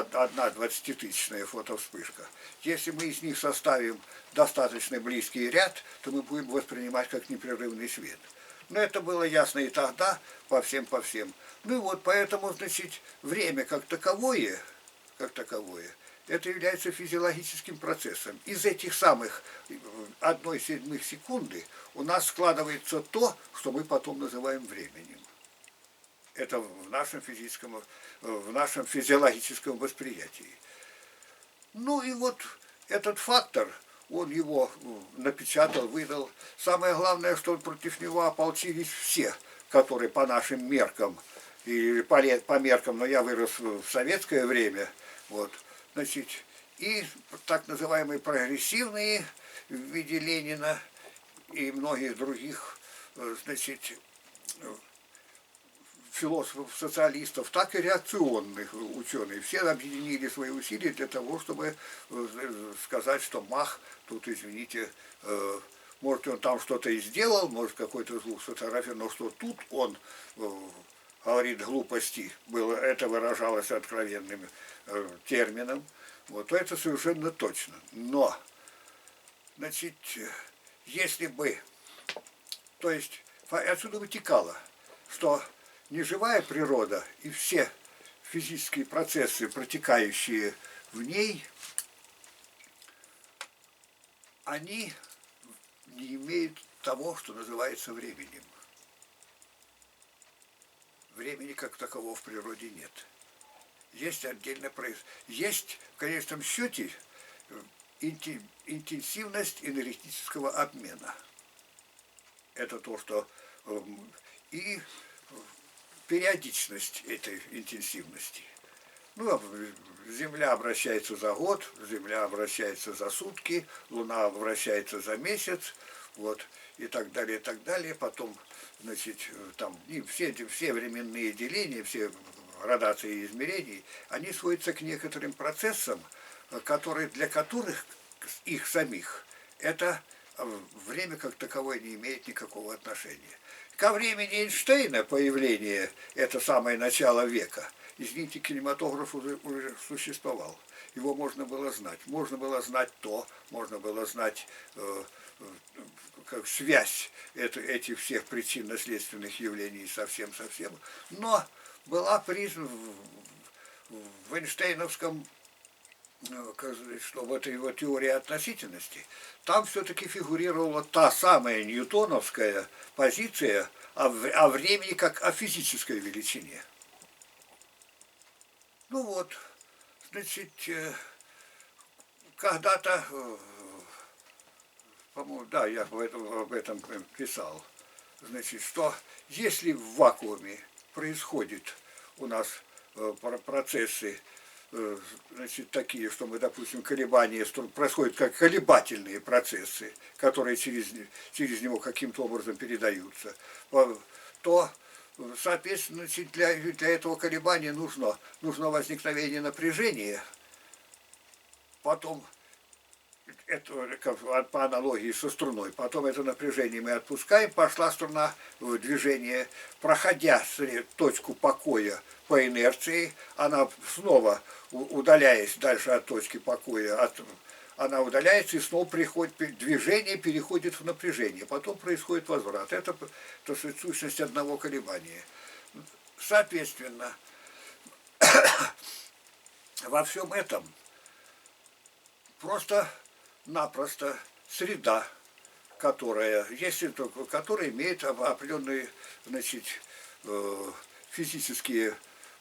од- одна 20-тысячная фотовспышка. Если мы из них составим достаточно близкий ряд, то мы будем воспринимать как непрерывный свет. Но это было ясно и тогда, по всем, по всем. Ну и вот поэтому, значит, время как таковое, как таковое, это является физиологическим процессом. Из этих самых э, одной седьмых секунды у нас складывается то, что мы потом называем временем. Это в нашем физическом, э, в нашем физиологическом восприятии. Ну и вот этот фактор, он его м, напечатал, выдал. Самое главное, что против него ополчились все, которые по нашим меркам, и по, по меркам, но я вырос в советское время, вот, значит, и так называемые прогрессивные в виде Ленина и многих других, э, значит, философов, социалистов, так и реакционных ученых. Все объединили свои усилия для того, чтобы э, сказать, что Мах, тут, извините, э, может, он там что-то и сделал, может, какой-то звук сфотографировал, но что тут он э, говорит глупости, было, это выражалось откровенным термином, вот, то это совершенно точно. Но, значит, если бы, то есть, отсюда вытекало, что неживая природа и все физические процессы, протекающие в ней, они не имеют того, что называется временем. Времени как такового в природе нет. Есть отдельно произ... Есть в конечном счете э, инте- интенсивность энергетического обмена. Это то, что эм, и периодичность этой интенсивности. Ну, а Земля обращается за год, Земля обращается за сутки, Луна обращается за месяц, вот, и так далее, и так далее. Потом, значит, там, и все, эти- все временные деления, все градации измерений, они сводятся к некоторым процессам, э, которые, для которых их самих это время как таковое не имеет никакого отношения. Ко времени Эйнштейна появление, это самое начало века, извините, кинематограф уже, уже существовал. Его можно было знать. Можно было знать то, можно было знать э, э, как связь это, этих всех причинно-следственных явлений совсем-совсем. Но была признана в, в Эйнштейновском что в этой его теории относительности, там все-таки фигурировала та самая ньютоновская позиция о, о времени как о физической величине. Ну вот, значит, э, когда-то, э, по-моему, да, я об этом, об этом писал, значит, что если в вакууме происходит у нас э, про- процессы, э, значит, такие, что мы, допустим, колебания, происходят как колебательные процессы, которые через, через него каким-то образом передаются, по- то, э, соответственно, для, для этого колебания нужно, нужно возникновение напряжения, потом это как по аналогии со струной. Потом это напряжение мы отпускаем, пошла струна в движение, проходя точку покоя по инерции, она снова, удаляясь дальше от точки покоя, от, она удаляется и снова приходит, движение переходит в напряжение, потом происходит возврат. Это, то есть, сущность одного колебания. Соответственно, во всем этом просто-напросто среда, которая, если только, которая имеет оп- определенные значит, э, физические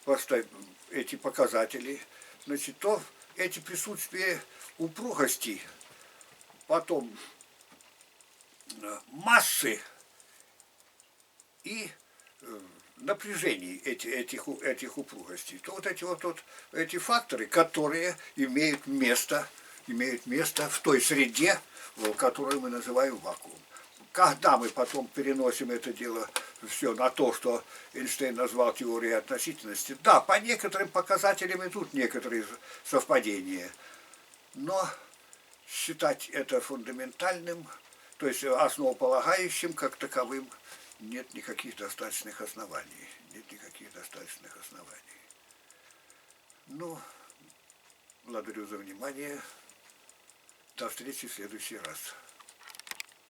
просто эти показатели, значит, то эти присутствия упругости, потом э, массы и э, напряжений эти, этих, этих упругостей, то вот эти вот, вот эти факторы, которые имеют место, имеют место в той среде, которую мы называем вакуум. Когда мы потом переносим это дело все на то, что Эйнштейн назвал теорией относительности, да, по некоторым показателям идут некоторые совпадения, но считать это фундаментальным, то есть основополагающим как таковым, нет никаких достаточных оснований. Нет никаких достаточных оснований. Ну, Благодарю за внимание. До встречи в следующий раз.